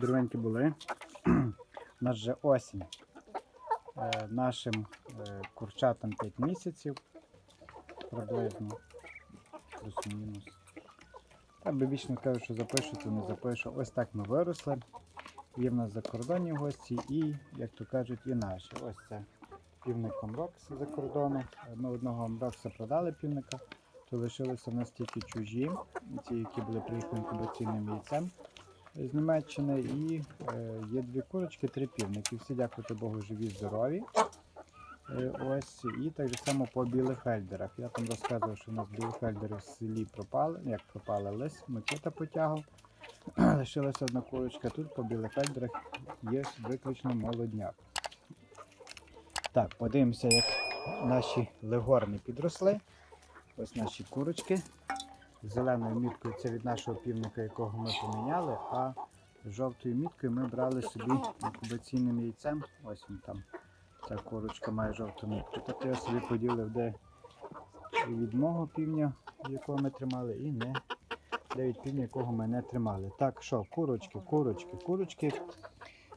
Деревеньки були. У нас вже осінь. Е, Нашим е, курчатам 5 місяців приблизно. Плюс-мінус. Та вічно кажу, що запишу, то не запишу. Ось так ми виросли. Є в нас закордонні гості і, як то кажуть, і наші. Ось це півник Амрокс за кордону. Ми одного Амрокса продали півника, то лишилися в нас тільки чужі, ті, які були приїхані інкубаційним яйцем з Німеччини. І е, є дві курочки, три півники. Всі, дякувати Богу, живі, здорові. Е, ось, і так само по білихельдерах. Я там розказував, що у нас білихельдери в селі пропали. Як пропали лис, Микита потягав. Лишилася одна курочка. Тут по білихельдерах є виключно молодняк. Так, подивимося, як наші легорни підросли. Ось наші курочки. Зеленою міткою це від нашого півника, якого ми поміняли, а жовтою міткою ми брали собі інкубаційним яйцем. Ось він там. Ця курочка має жовту мітку. Тобто я собі поділив, де від мого півня, якого ми тримали, і не де від півня, якого ми не тримали. Так, що, курочки, курочки, курочки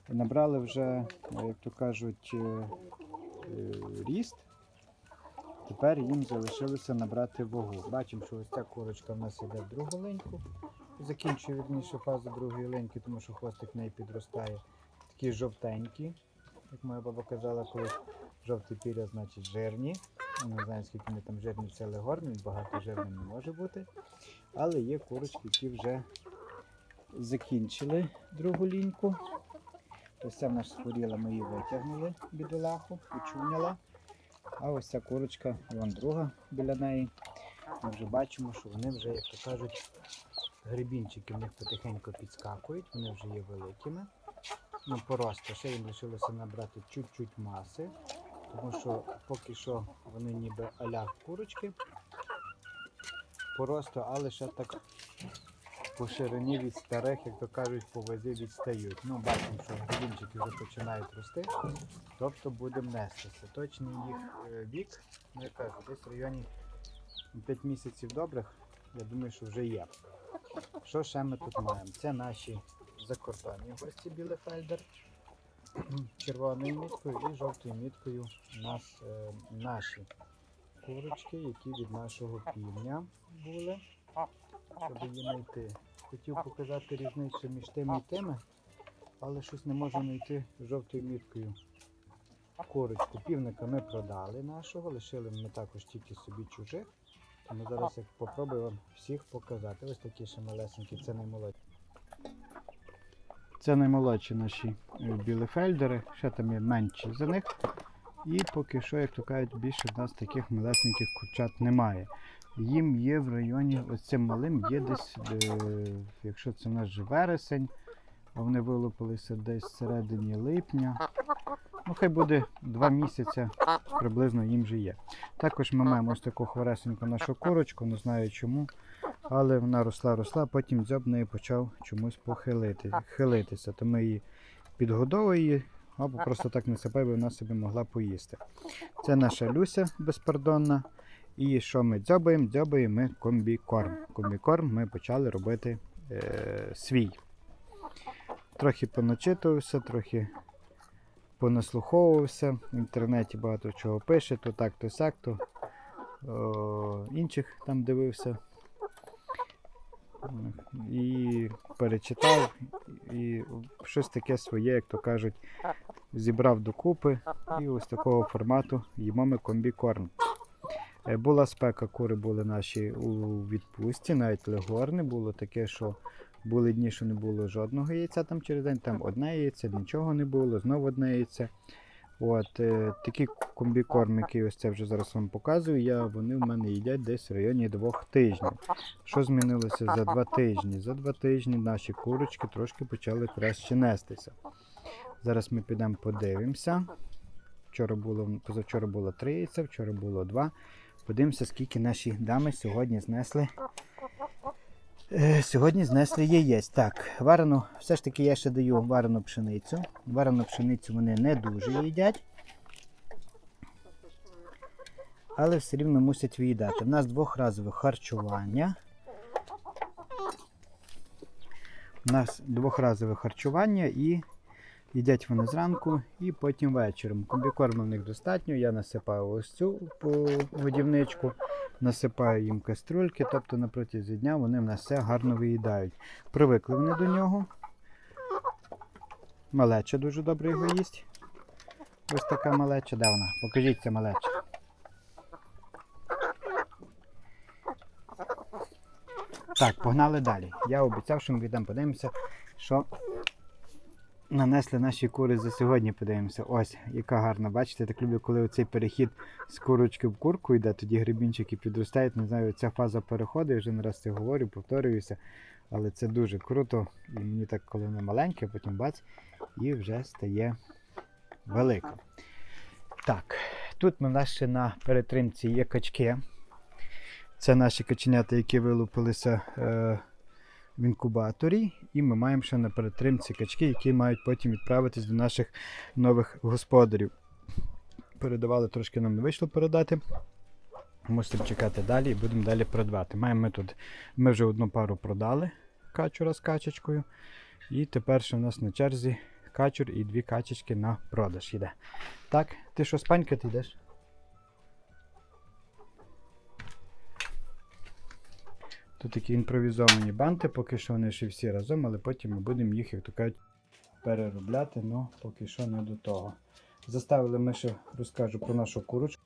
набрали вже, як то кажуть, е, е, ріст. Тепер їм залишилося набрати вагу. Бачимо, що ось ця курочка в нас іде в другу линьку. Закінчує вірніше фазу другої линьки, тому що хвостик в неї підростає. Такі жовтенькі, як моя баба казала, коли жовті піря, значить жирні. Не знаю, скільки вони там жирні, це легорні, багато жирним не може бути. Але є курочки, які вже закінчили другу ліньку. Ось ця в нас схворіла, ми її витягнули бідолаху, почуняла. А ось ця курочка, вон друга біля неї. Ми вже бачимо, що вони вже, як то кажуть, грибінчики в них потихеньку підскакують, вони вже є великими. Ну, порости. Ще їм лишилося набрати чуть-чуть маси, тому що поки що вони ніби аля курочки поросту, але ще так по ширині від старих, як то кажуть, по вазі відстають. Ну, бачимо, що грибінчики вже починають рости, тобто будемо нестися. Точний їх е, вік, ну я кажу, десь в районі 5 місяців добрих, я думаю, що вже є. Що ще ми тут маємо? Це наші закордонні гості Білефельдер. Червоною міткою і жовтою міткою у нас е, наші курочки, які від нашого півня були, щоб її знайти. Хотів показати різницю між тими і тими, але щось не можу знайти жовтою міткою. Курочку півника ми продали нашого, лишили ми також тільки собі чужих. Тому зараз я попробую вам всіх показати. Ось такі ще малесенькі, це наймолодші. Це наймолодші наші е, білефельдери, ще там є менші за них. І поки що, як то кажуть, більше в нас таких малесеньких курчат немає. Їм є в районі, ось цим малим є десь, е, якщо це вже вересень, а вони вилупилися десь всередині липня. Ну, хай буде два місяці, приблизно їм вже є. Також ми маємо ось таку хворесеньку нашу курочку, не знаю чому. Але вона росла, росла, потім дзьоб неї почав чомусь похилити, хилитися. То ми її підгодовуємо або просто так насипаємо, вона собі могла поїсти. Це наша Люся безпардонна. І що ми дзьобаємо? Дзьобаємо ми комбікорм. Комбікорм ми почали робити е, свій. Трохи поначитувався, трохи понаслуховувався. В інтернеті багато чого пише, то так, то сяк, то о, інших там дивився. І перечитав, і щось таке своє, як то кажуть, зібрав докупи і ось такого формату їмо ми комбікорм. Е, Була спека, кури були наші у відпустці, навіть легорни було таке, що були дні, що не було жодного яйця там через день, там одне яйце, нічого не було, знову одне яйце. От, е, такі комбікормики, ось це вже зараз вам показую, я, вони в мене їдять десь в районі двох тижнів. Що змінилося за два тижні? За два тижні наші курочки трошки почали краще нестися. Зараз ми підемо подивимося. Вчора було, позавчора було три яйця, вчора було два. Подивимося, скільки наші дами сьогодні знесли. Е, Сьогодні знесли яєць. Так, варену, все ж таки я ще даю варену пшеницю. Варену пшеницю вони не дуже їдять. Але все рівно мусять виїдати. У нас двохразове харчування. У нас двохразове харчування і їдять вони зранку і потім вечором. Комбікорму в них достатньо. Я насипаю ось цю годівничку, насипаю їм каструльки, тобто на протязі дня вони в нас все гарно виїдають. Привикли вони до нього. Малеча дуже добре його їсть. Ось така малеча. Де вона? Покажіться малеча. Так, погнали далі. Я обіцяв, що ми йдемо подивимося, що нанесли наші кури за сьогодні. Подивимося. Ось, яка гарна. Бачите, так люблю, коли оцей перехід з курочки в курку йде, тоді грибінчики підростають. Не знаю, ця фаза переходу, я вже не раз це говорю, повторююся. Але це дуже круто. І мені так, коли воно маленьке, потім бац, і вже стає велика. Так, тут у нас ще на перетримці є качки. Це наші каченята, які вилупилися е, в інкубаторі. І ми маємо ще на перетримці качки, які мають потім відправитись до наших нових господарів. Передавали, трошки нам не вийшло передати. Мусимо чекати далі і будемо далі продавати. Маємо ми тут, ми вже одну пару продали качура з качечкою. І тепер ще в нас на черзі качур і дві качечки на продаж йде. Так, ти що, спанькати йдеш? Тут такі імпровізовані банти, поки що вони ще всі разом, але потім ми будемо їх, як то кажуть, переробляти, ну поки що не до того. Заставили ми ще розкажу про нашу курочку.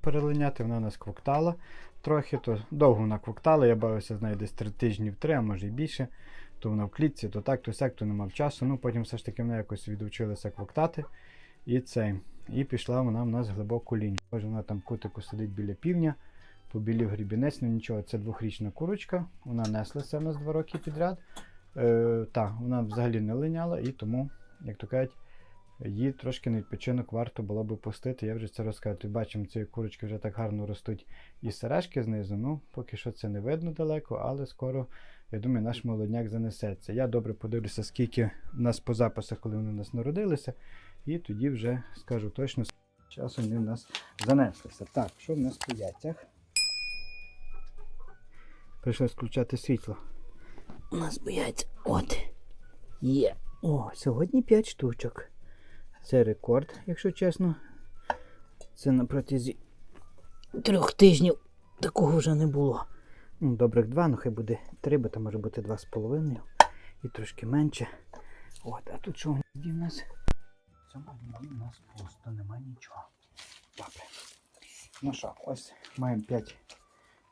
Перелиняти, вона у нас квоктала трохи, то довго вона квоктала, я бавився з нею десь три тижні в три, а може і більше. То вона в клітці, то так, то сяк, то не мав часу. Ну потім все ж таки вона якось відучилася квоктати. І цей. І пішла вона в нас глибоку лінію. Ось вона там кутику сидить біля півня, побілів грібінець, ну нічого, це двохрічна курочка. Вона неслася в нас два роки підряд. Е, так, вона взагалі не линяла, і тому, як то кажуть, її трошки на відпочинок варто було би пустити. Я вже це розказую. Тут бачимо, цієї курочки вже так гарно ростуть і сережки знизу. Ну, поки що це не видно далеко, але скоро, я думаю, наш молодняк занесеться. Я добре подивлюся, скільки в нас по записах, коли вони в нас народилися. І тоді вже скажу точно, часом вони в нас занеслися. Так, що в нас по яйцях? Прийшлось включати світло. У нас бояться. От. Є. О, сьогодні 5 штучок. Це рекорд, якщо чесно. Це на протязі Трьох тижнів такого вже не було. ну, добрих два, ну хай буде три, бо то може бути два з половиною і трошки менше. От, а тут що в нас? В цьому гнізді в нас пусто, нема нічого. Добре. Ну що, ось маємо 5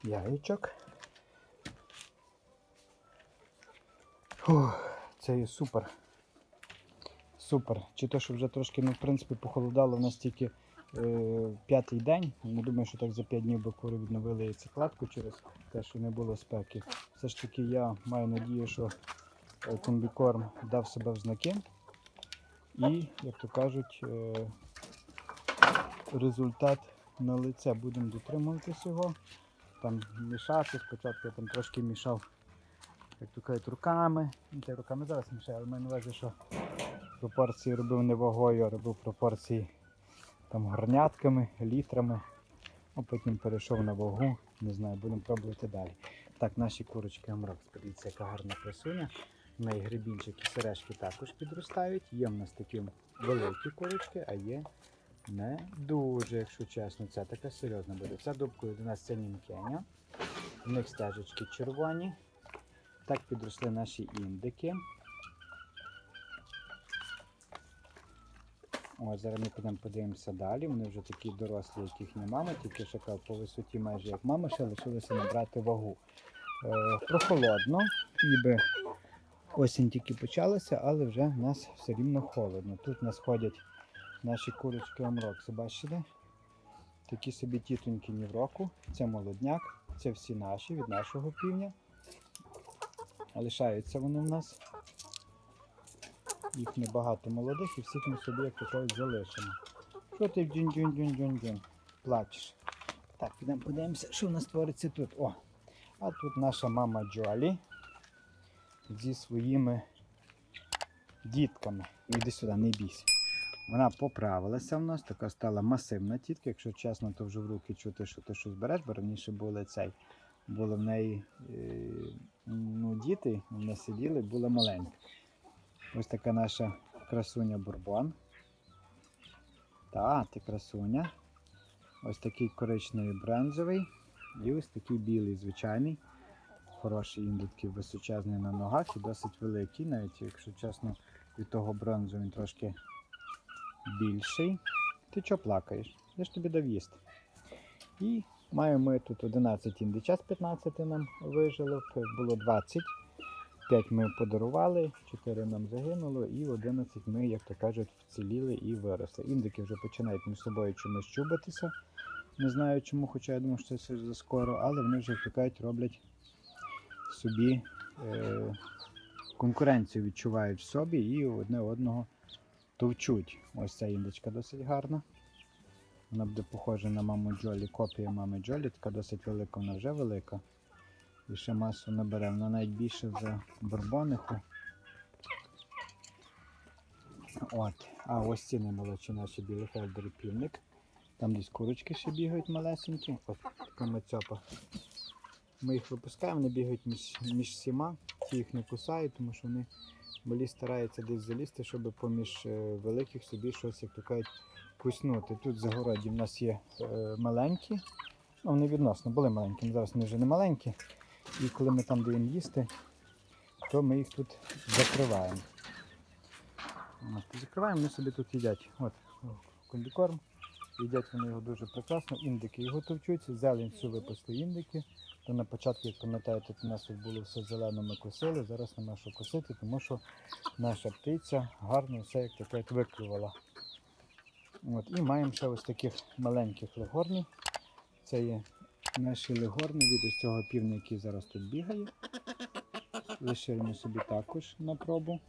яєчок. Це є супер. Супер. Чи то, що вже трошки, ну, в принципі, похолодало в нас тільки е, п'ятий день. Не думаю, що так за 5 днів би кури відновили яйцекладку через те, що не було спеки. Все ж таки я маю надію, що е, комбікорм дав себе в знаки. І, як то кажуть, е, результат на лице будемо дотримуватись його. Там мішати. Спочатку я там трошки мішав, як то кажуть, руками. Ну, та руками зараз мішаю, але маю на увазі, що пропорції робив не вагою, а робив пропорції там горнятками, літрами. А потім перейшов на вагу. Не знаю, будемо пробувати далі. Так, наші курочки Амрокс, подивіться, яка гарна красуня. В неї грибінчики сережки також підростають. Є в нас такі великі курочки, а є не дуже, якщо чесно. Це така серйозна буде. Ця нас це німкеня. В них стежечки червоні. Так підросли наші індики. Ось зараз ми підемо подивимося далі. Вони вже такі дорослі, яких не мама, тільки що по висоті майже як мама, ще лишилося набрати вагу. Е, прохолодно, ніби осінь тільки почалася, але вже в нас все рівно холодно. Тут нас ходять наші курочки Амрокси, бачите? Такі собі тітоньки ні в року. Це молодняк, це всі наші від нашого півня. Лишаються вони в нас. Їх небагато молодих і всіх ми собі як також залишимо. Що ти дзюнь плачеш? Так, підемо подивимося, що в нас твориться тут. О! А тут наша мама Джолі зі своїми дітками. Іди сюди, не бійся. Вона поправилася в нас, така стала масивна тітка. Якщо чесно, то вже в руки чути, що ти щось береш, бо раніше були цей були в неї е, ну, діти, вони сиділи, була маленька. Ось така наша красуня бурбон. Та, ти красуня. Ось такий коричневий бронзовий і ось такий білий звичайний. Хороший індик, височезний на ногах і досить великий, навіть якщо чесно, від того бронзу він трошки більший. Ти чого плакаєш? Я ж тобі дав їсти. І маємо ми тут 11 індичат з 15 нам вижило, було 20. 5 ми подарували, 4 нам загинуло, і 11 ми, як то кажуть, вціліли і виросли. Індики вже починають між собою чимось чубатися. Не знаю чому, хоча я думаю, що це за скоро, але вони вже кажуть, роблять собі е, конкуренцію відчувають в собі і одне одного товчуть. Ось ця індичка досить гарна. Вона буде похожа на маму Джолі, копія мами Джолі, така досить велика, вона вже велика. І ще масу набере, вона навіть більше за барбониху. От. А ось ці наймолодші наші білі фельдери півник. Там десь курочки ще бігають малесенькі. От така мацьопа. Ми їх випускаємо, вони бігають між, між всіма, ті їх не кусають, тому що вони малі стараються десь залізти, щоб поміж е, великих собі щось, як то кажуть, куснути. Тут в загороді в нас є е, маленькі, ну вони відносно були маленькі, зараз вони вже не маленькі. І коли ми там даємо їсти, то ми їх тут закриваємо. Закриваємо, вони собі тут їдять. От, комбікорм. Їдять вони його дуже прекрасно. Індики його товчуться, зелень всю випасли індики. То на початку, як пам'ятаєте, у нас тут було все зелено, ми косили, зараз нема що косити, тому що наша птиця гарно все як кажуть, виклювала. От, і маємо ще ось таких маленьких легорнів. Це є наші легорни від ось цього півня, який зараз тут бігає. Лишили собі також на пробу.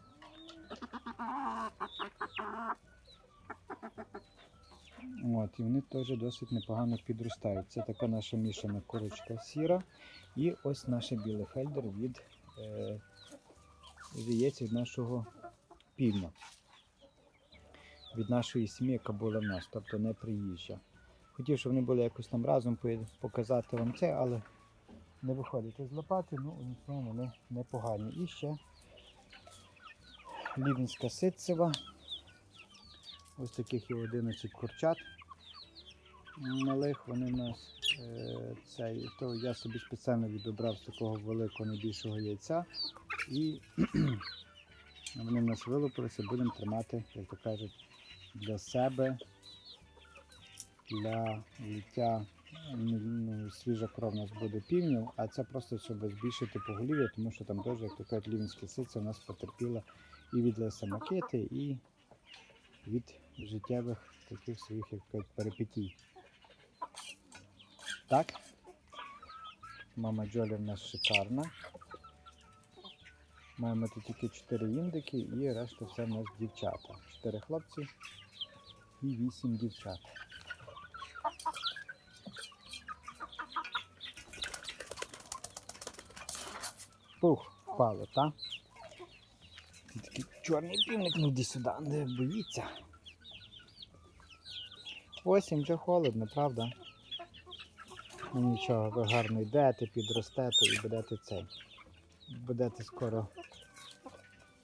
От, і вони теж досить непогано підростають. Це така наша мішана курочка сіра. І ось наш білий фельдер від е, яєць від нашого півня. Від нашої сім'ї, яка була в нас, тобто не приїжджа. Хотів, щоб вони були якось там разом показати вам це, але не виходить з лопати, ну вони непогані. І ще лівінська ситцева. Ось таких є 11 курчат малих. Вони в нас е, цей, то я собі спеціально відобрав з такого великого найбільшого яйця. І вони в нас вилупилися, будемо тримати, як то кажуть, для себе, для лиття. Ну, ну, свіжа кров у нас буде півнів, а це просто щоб збільшити поголів'я, тому що там теж, як то кажуть, лівінська сиця у нас потерпіла і від лесомакети, і від життєвих таких своїх як кажуть, перипетій. Так. Мама Джоля в нас шикарна. Маємо тут тільки 4 індики і решта все в нас дівчата. 4 хлопці і 8 дівчат. Пух, впало, так? Такий чорний півник, ну йди сюди, не боїться. Осінь вже холодно, правда? Ну нічого, ви гарно йдете, підростете і будете цей. Будете скоро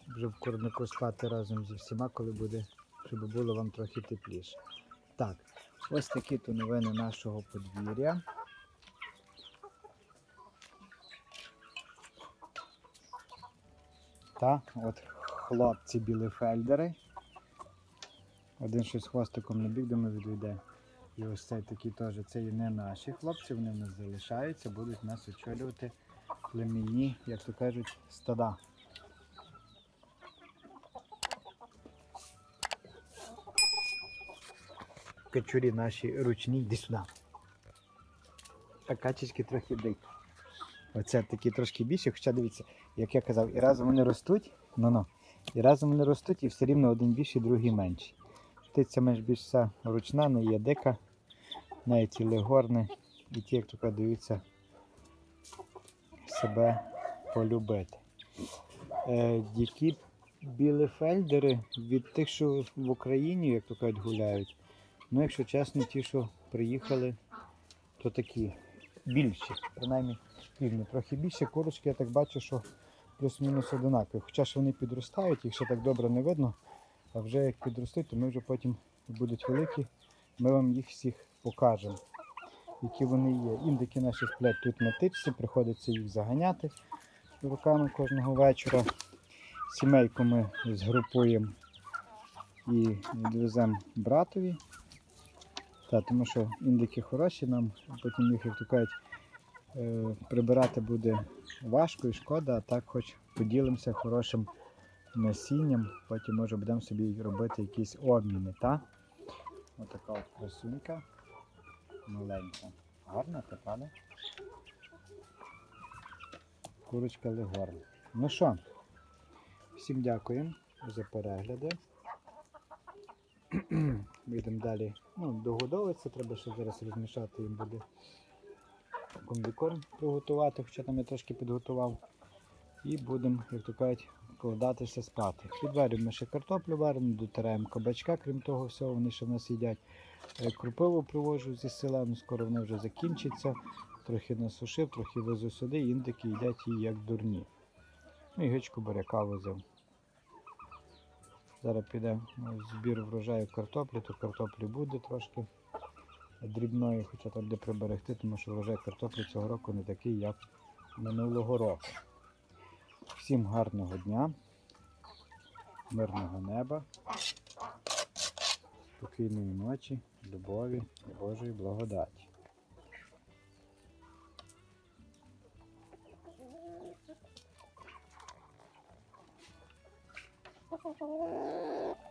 вже в курнику спати разом зі всіма, коли буде, щоб було вам трохи тепліше. Так, ось такі то новини нашого подвір'я. Та, от хлопці білефельдери. Один щось хвостиком не біг, думаю, відійде. І ось цей такий теж, це і не наші хлопці, вони в нас залишаються, будуть нас очолювати племінні, як то кажуть, стада. Качурі наші ручні, йди сюди. А качечки трохи дикі. Оце такі трошки більші, хоча дивіться, як я казав, і разом вони ростуть, ну-ну, і разом вони ростуть, і все рівно один більший, другий менший. Птиця менш більш вся ручна, не є дика, навіть і легорни, і ті, як то даються себе полюбити. Е, які білефельдери від тих, що в Україні, як то кажуть, гуляють. Ну, якщо чесно, ті, що приїхали, то такі більші. Принаймні півні трохи більші. Курочки, я так бачу, що плюс-мінус одинакові. Хоча ж вони підростають, їх ще так добре не видно. А вже як підростуть, то ми вже потім будуть великі, ми вам їх всіх покажемо, які вони є. Індики наші сплять тут на тичці, приходиться їх заганяти руками кожного вечора. Сімейку ми згрупуємо і відвеземо братові. Та, тому що індики хороші, нам потім їх, як то кажуть, е, прибирати буде важко і шкода, а так хоч поділимося хорошим насінням, потім може будемо собі робити якісь обміни, та? Отака от красунька. Маленька. Гарна та правда? Курочка легорна. Ну що, всім дякуємо за перегляди. Ми йдемо далі. Ну, догодовуватися, треба ще зараз розмішати їм буде комбікорм приготувати, хоча там я трошки підготував. І будемо, як то кажуть, вкладатися спати. Підварюємо ще картоплю варену, дотираємо кабачка, крім того всього, вони ще в нас їдять. Е, Крупиву привожу зі села, ну скоро воно вже закінчиться. Трохи насушив, трохи везу сюди, індики їдять її як дурні. Ну і гичку буряка возив. Зараз піде збір врожаю картоплі, то картоплі буде трошки дрібної, хоча там де приберегти, тому що врожай картоплі цього року не такий, як минулого року. Всім гарного дня, мирного неба, спокійної ночі, любові Божої благодаті. 我好想你